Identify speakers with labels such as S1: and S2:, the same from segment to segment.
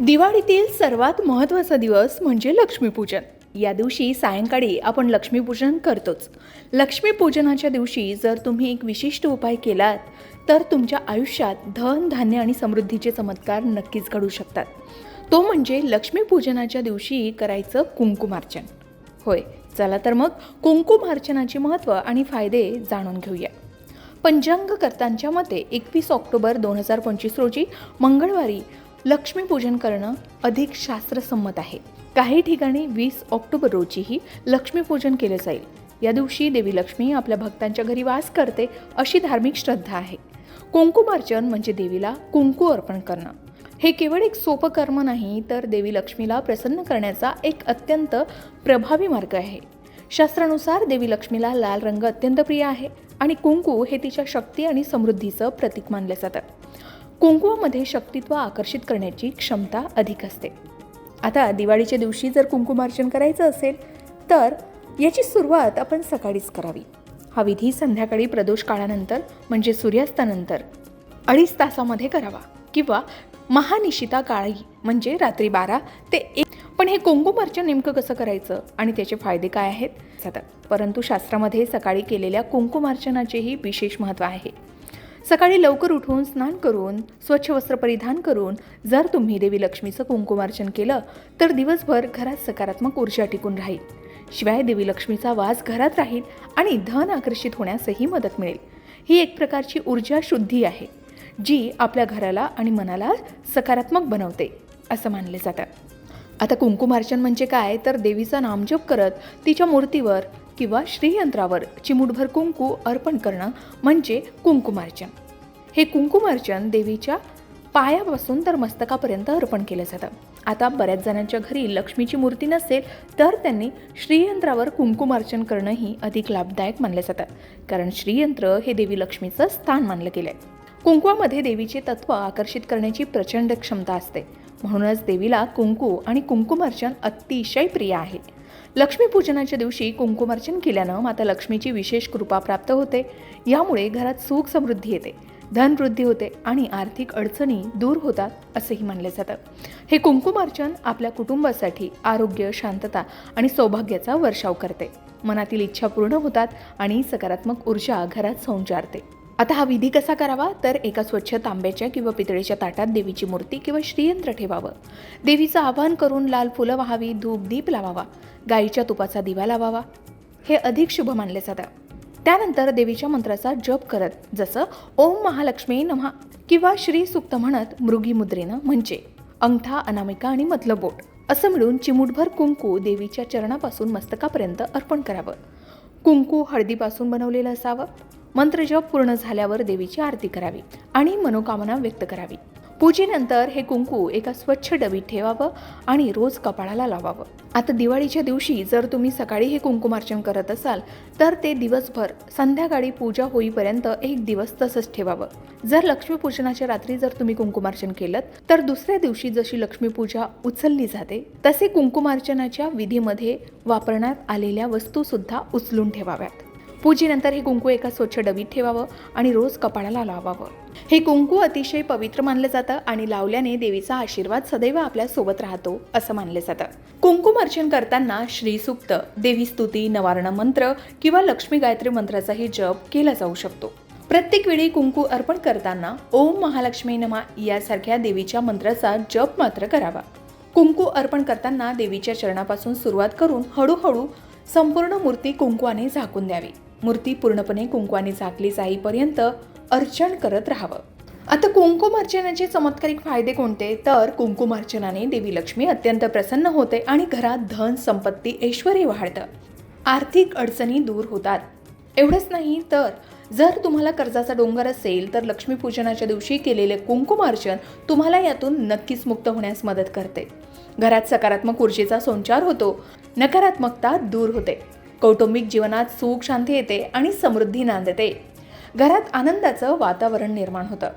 S1: दिवाळीतील सर्वात महत्त्वाचा दिवस म्हणजे लक्ष्मीपूजन. या दिवशी सायंकाळी आपण लक्ष्मीपूजन करतोच. लक्ष्मीपूजनाच्या दिवशी जर तुम्ही एक विशिष्ट उपाय केलात तर तुमच्या आयुष्यात धन धान्य आणि समृद्धीचे चमत्कार नक्कीच घडू शकतात. तो म्हणजे लक्ष्मीपूजनाच्या दिवशी करायचं कुंकुमार्चन होय चला तर मग कुंकुमार्चनाचे महत्त्व आणि फायदे जाणून घेऊया. पंचांगकर्त्यांच्या मते एकवीस ऑक्टोबर दोन हजार पंचवीस रोजी मंगळवारी लक्ष्मीपूजन करणं अधिक शास्त्रसंमत आहे. काही ठिकाणी वीस ऑक्टोबर रोजीही लक्ष्मीपूजन केलं जाईल. या दिवशी देवी लक्ष्मी आपल्या भक्तांच्या घरी वास करते अशी धार्मिक श्रद्धा आहे. कुंकुमार्चन म्हणजे देवीला कुंकू अर्पण करणं. हे केवळ एक सोपं कर्म नाही तर देवी लक्ष्मीला प्रसन्न करण्याचा एक अत्यंत प्रभावी मार्ग आहे. शास्त्रानुसार देवी लक्ष्मीला लाल रंग अत्यंत प्रिय आहे आणि कुंकू हे तिच्या शक्ती आणि समृद्धीचं प्रतीक मानलं जातं. कुंकुवामध्ये शक्तित्व आकर्षित करण्याची क्षमता अधिक असते. आता दिवाळीच्या दिवशी जर कुंकुमार्चन करायचं असेल तर याची सुरुवात आपण सकाळीच करावी. हा विधी संध्याकाळी प्रदोष काळानंतर म्हणजे सूर्यास्तानंतर अडीच तासामध्ये करावा किंवा महानिशिता काळी म्हणजे रात्री बारा ते एक. पण हे कुंकुमार्चन नेमकं कसं करायचं आणि त्याचे फायदे काय आहेत? जातात परंतु शास्त्रामध्ये सकाळी केलेल्या कुंकुमार्चनाचेही विशेष महत्त्व आहे. सकाळी लवकर उठून स्नान करून स्वच्छ वस्त्र परिधान करून जर तुम्ही देवी लक्ष्मीचं कुंकुमार्चन केलं तर दिवसभर घरात सकारात्मक ऊर्जा टिकून राहील. शिवाय देवी लक्ष्मीचा वास घरात राहील आणि धन आकर्षित होण्यासही मदत मिळेल. ही एक प्रकारची ऊर्जा शुद्धी आहे जी आपल्या घराला आणि मनाला सकारात्मक बनवते असं मानले जातं. आता कुंकुमार्चन म्हणजे काय? तर देवीचा नामजप करत तिच्या मूर्तीवर किंवा श्रीयंत्रावर चिमुटभर कुंकू अर्पण करणं म्हणजे कुंकुमार्चन. हे कुंकुमार्चन देवीच्या पायापासून तर मस्तकापर्यंत अर्पण केलं जातं. आता बऱ्याच जणांच्या घरी लक्ष्मीची मूर्ती नसेल तर त्यांनी श्रीयंत्रावर कुंकुमार्चन करणंही अधिक लाभदायक मानलं जातं. कारण श्रीयंत्र हे देवी लक्ष्मीचं स्थान मानलं गेलं आहे कुंकवामध्ये देवीचे तत्व आकर्षित करण्याची प्रचंड क्षमता असते. म्हणूनच देवीला कुंकू आणि कुंकुमार्चन अतिशय प्रिय आहे. लक्ष्मीपूजनाच्या दिवशी कुंकुमार्चन केल्यानं माता लक्ष्मीची विशेष कृपा प्राप्त होते. यामुळे घरात सुख समृद्धी येते. धनवृद्धी होते आणि आर्थिक अडचणी दूर होतात असंही मानलं जातं. हे कुंकुमार्चन आपल्या कुटुंबासाठी आरोग्य शांतता आणि सौभाग्याचा वर्षाव करते. मनातील इच्छा पूर्ण होतात आणि सकारात्मक ऊर्जा घरात संचारते. आता हा विधी कसा करावा? तर एका स्वच्छ तांब्याच्या किंवा पितळेच्या ताटात देवीची मूर्ती किंवा श्रीयंत्र ठेवावं. देवीचं आवाहन करून लाल फुलं वहावी धूप दीप लावावा. गाईच्या तुपाचा दिवा लावावा. हे अधिक शुभ मानले जातं त्यानंतर देवीच्या मंत्राचा जप करत जसं ओम महालक्ष्मी नमः किंवा श्री सुक्त म्हणत मृगी मुद्रेनं म्हणजे अंगठा अनामिका आणि मधलं बोट असं मिळून चिमूटभर कुंकू देवीच्या चरणापासून मस्तकापर्यंत अर्पण करावं. कुंकू हळदीपासून बनवलेलं असावं. मंत्रजप पूर्ण झाल्यावर देवीची आरती करावी आणि मनोकामना व्यक्त करावी. पूजेनंतर हे कुंकू एका स्वच्छ डबीत ठेवावं आणि रोज कपाळाला लावावं. आता दिवाळीच्या दिवशी जर तुम्ही सकाळी हे कुंकुमार्चन करत असाल तर ते दिवसभर संध्याकाळी पूजा होईपर्यंत एक दिवस तसंच ठेवावं. जर लक्ष्मीपूजनाच्या रात्री जर तुम्ही कुंकुमार्चन केलं तर दुसऱ्या दिवशी जशी लक्ष्मीपूजा उचलली जाते तसे कुंकुमार्चनाच्या विधीमध्ये वापरण्यात आलेल्या वस्तूसुद्धा उचलून ठेवाव्यात. पूजेनंतर हे कुंकू एका स्वच्छ डबीत ठेवावं आणि रोज कपाळाला लावावं. हे कुंकू अतिशय पवित्र मानलं जातं आणि लावल्याने देवीचा आशीर्वाद सदैव आपल्यासोबत राहतो असं मानलं जातं. कुंकुमार्चन करताना श्रीसुक्त देवी स्तुती नवारण मंत्र किंवा लक्ष्मी गायत्री मंत्राचाही जप केला जाऊ शकतो. प्रत्येक वेळी कुंकू अर्पण करताना ओम महालक्ष्मी नमा यासारख्या देवीच्या मंत्राचा जप मात्र करावा. कुंकू अर्पण करताना देवीच्या चरणापासून सुरुवात करून हळूहळू संपूर्ण मूर्ती कुंकवाने झाकून द्यावी. मूर्ती पूर्णपणे कुंकवाने झाकली जाईपर्यंत अर्चन करत राहावं. आता कुंकुमार्चनाचे चमत्कारिक फायदे कोणते? तर कुंकुमार्चनाने देवी लक्ष्मी अत्यंत प्रसन्न होते आणि घरात धन संपत्ती ऐश्वर्य वाढतं. आर्थिक अडचणी दूर होतात. एवढंच नाही तर जर तुम्हाला कर्जाचा डोंगर असेल तर लक्ष्मीपूजनाच्या दिवशी केलेले कुंकुमार्चन तुम्हाला यातून नक्कीच मुक्त होण्यास मदत करते. घरात सकारात्मक ऊर्जेचा संचार होतो. नकारात्मकता दूर होते. कौटुंबिक जीवनात सुख शांती येते आणि समृद्धी नांदते घरात आनंदाचं वातावरण निर्माण होतं.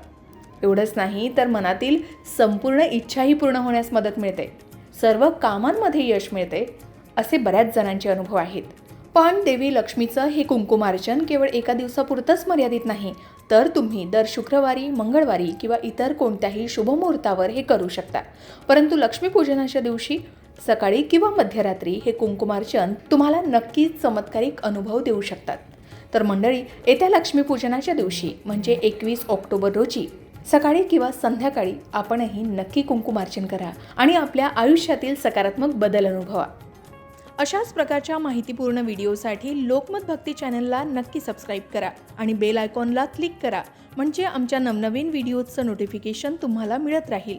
S1: एवढंच नाही तर मनातील संपूर्ण इच्छाही पूर्ण होण्यास मदत मिळते. सर्व कामांमध्ये यश मिळते असे बऱ्याच जणांचे अनुभव आहेत. पण देवी लक्ष्मीचं हे कुंकुमार्चन केवळ एका दिवसापुरतंच मर्यादित नाही तर तुम्ही दर शुक्रवारी मंगळवारी किंवा इतर कोणत्याही शुभमुहूर्तावर हे करू शकता. परंतु लक्ष्मीपूजनाच्या दिवशी सकाळी किंवा मध्यरात्री हे कुंकुमार्चन तुम्हाला नक्कीच चमत्कारिक अनुभव देऊ शकतात. तर मंडळी येत्या लक्ष्मीपूजनाच्या दिवशी म्हणजे एकवीस ऑक्टोबर रोजी सकाळी किंवा संध्याकाळी आपणही नक्की कुंकुमार्चन करा आणि आपल्या आयुष्यातील सकारात्मक बदल अनुभवा. अशाच प्रकारच्या माहितीपूर्ण व्हिडिओसाठी लोकमत भक्ती चॅनलला नक्की सबस्क्राईब करा आणि बेल आयकॉनला क्लिक करा म्हणजे आमच्या नवनवीन व्हिडिओजचं नोटिफिकेशन तुम्हाला मिळत राहील.